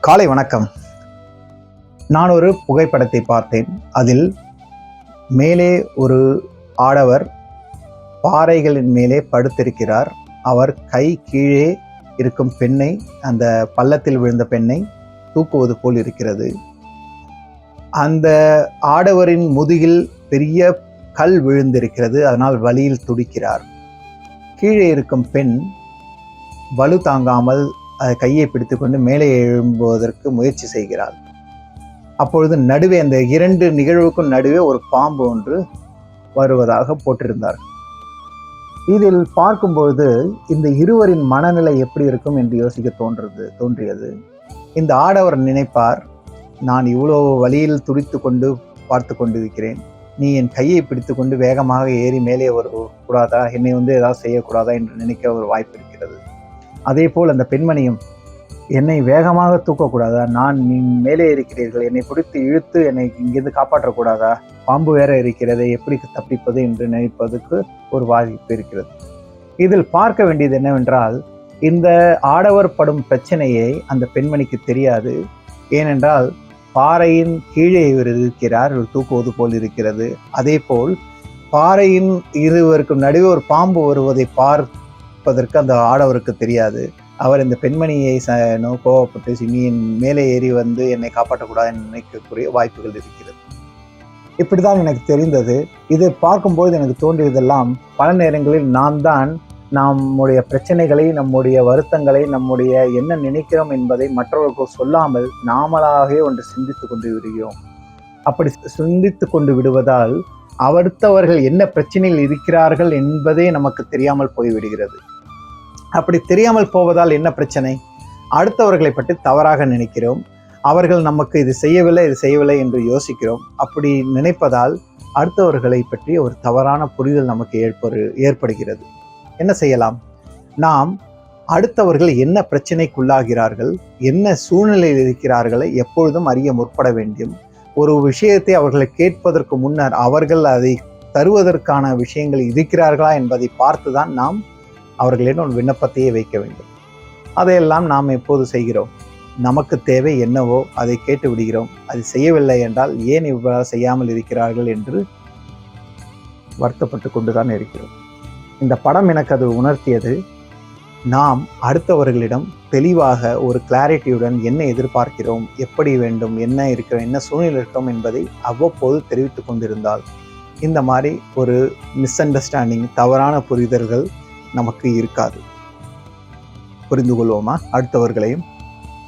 காலை வணக்கம். நான் ஒரு புகைப்படத்தை பார்த்தேன். அதில் மேலே ஒரு ஆடவர் பாறைகளின் மேலே படுத்திருக்கிறார். அவர் கை கீழே இருக்கும் பெண்ணை அந்த பள்ளத்தில் விழுந்த பெண்ணை தூக்குவது போல் இருக்கிறது. அந்த ஆடவரின் முதுகில் பெரிய கல் விழுந்திருக்கிறது. அதனால் வலியில் துடிக்கிறார். கீழே இருக்கும் பெண் வலு தாங்காமல் கையை பிடித்துக்கொண்டு மேலே எழும்புவதற்கு முயற்சி செய்கிறாள். அப்பொழுது நடுவே அந்த இரண்டு நிகழ்வுக்கும் நடுவே ஒரு பாம்பு ஒன்று வருவதாக போட்டிருந்தார். இதில் பார்க்கும்பொழுது இந்த இருவரின் மனநிலை எப்படி இருக்கும் என்று யோசிக்க தோன்றது தோன்றியது. இந்த ஆடவர் நினைப்பார் நான் இவ்வளோ வழியில் துடித்து கொண்டு பார்த்து கொண்டிருக்கிறேன். நீ என் கையை பிடித்து கொண்டு வேகமாக ஏறி மேலே வர கூடாதா? என்னை வந்து ஏதாவது செய்யக்கூடாதா? என்று நினைக்க ஒரு வாய்ப்பு இருக்கிறது. அதே போல் அந்த பெண்மணியும் என்னை வேகமாக தூக்கக்கூடாதா? நான் நீ மேலே இருக்கிறீர்கள். என்னை பிடித்து இழுத்து என்னை இங்கிருந்து காப்பாற்றக்கூடாதா? பாம்பு வேற இருக்கிறது. எப்படி தப்பிப்பது? என்று நினைப்பதற்கு ஒரு வாய்ப்பு இருக்கிறது. இதில் பார்க்க வேண்டியது என்னவென்றால் இந்த ஆடவர் படும் பிரச்சனையை அந்த பெண்மணிக்கு தெரியாது. ஏனென்றால் பாறையின் கீழே இவர் இருக்கிறார். இவர் தூக்குவது போல் இருக்கிறது. அதே போல் பாறையின் இருவருக்கும் நடுவே ஒரு பாம்பு வருவதை பார்ப்பதற்கு அந்த ஆடவருக்கு தெரியாது. அவர் இந்த பெண்மணியை ச கோவப்பட்டு சிமியின் மேலே ஏறி வந்து என்னை காப்பாற்றக்கூடாது நினைக்கக்கூடிய வாய்ப்புகள் இருக்கிறது. இப்படி தான் எனக்கு தெரிந்தது. இதை பார்க்கும்போது எனக்கு தோன்றியதெல்லாம் பல நேரங்களில் நாம் தான் நம்முடைய பிரச்சனைகளை நம்முடைய வருத்தங்களை நம்முடைய என்ன நினைக்கிறோம் என்பதை மற்றவர்களுக்கு சொல்லாமல் நாமளாகவே ஒன்று சிந்தித்து கொண்டு விடுகிறோம். அப்படி சிந்தித்து கொண்டு விடுவதால் அடுத்தவர்கள் என்ன பிரச்சனையில் இருக்கிறார்கள் என்பதே நமக்கு தெரியாமல் போய்விடுகிறது. அப்படி தெரியாமல் போவதால் என்ன பிரச்சனை? அடுத்தவர்களை பற்றி தவறாக நினைக்கிறோம். அவர்கள் நமக்கு இது செய்யவில்லை இது செய்யவில்லை என்று யோசிக்கிறோம். அப்படி நினைப்பதால் அடுத்தவர்களை பற்றி ஒரு தவறான புரிதல் நமக்கு ஏற்படு ஏற்படுகிறது. என்ன செய்யலாம்? நாம் அடுத்தவர்கள் என்ன பிரச்சனைக்குள்ளாகிறார்கள் என்ன சூழ்நிலையில் இருக்கிறார்களை எப்பொழுதும் அறிய முற்பட வேண்டும். ஒரு விஷயத்தை அவர்களை கேட்பதற்கு முன்னர் அவர்கள் அதை தருவதற்கான விஷயங்கள் இருக்கிறார்களா என்பதை பார்த்துதான் நாம் அவர்களிடம் விண்ணப்பத்தையே வைக்க வேண்டும். அதையெல்லாம் நாம் எப்போது செய்கிறோம்? நமக்கு தேவை என்னவோ அதை கேட்டு விடுகிறோம். அது செய்யவில்லை என்றால் ஏன் இவ்வாறு செய்யாமல் இருக்கிறார்கள் என்று வருத்தப்பட்டு கொண்டுதான் இருக்கிறோம். இந்த படம் எனக்கு அது உணர்த்தியது. நாம் அடுத்தவர்களிடம் தெளிவாக ஒரு கிளாரிட்டியுடன் என்ன எதிர்பார்க்கிறோம் எப்படி வேண்டும் என்ன இருக்கிறோம் என்ன சூழ்நிலை இருக்கிறோம் என்பதை அவ்வப்போது தெரிவித்து கொண்டிருந்தால் இந்த மாதிரி ஒரு மிஸ் அண்டர்ஸ்டாண்டிங் தவறான புரிதல்கள் நமக்கு இருக்காது. புரிந்து கொள்வோமா அடுத்தவர்களையும்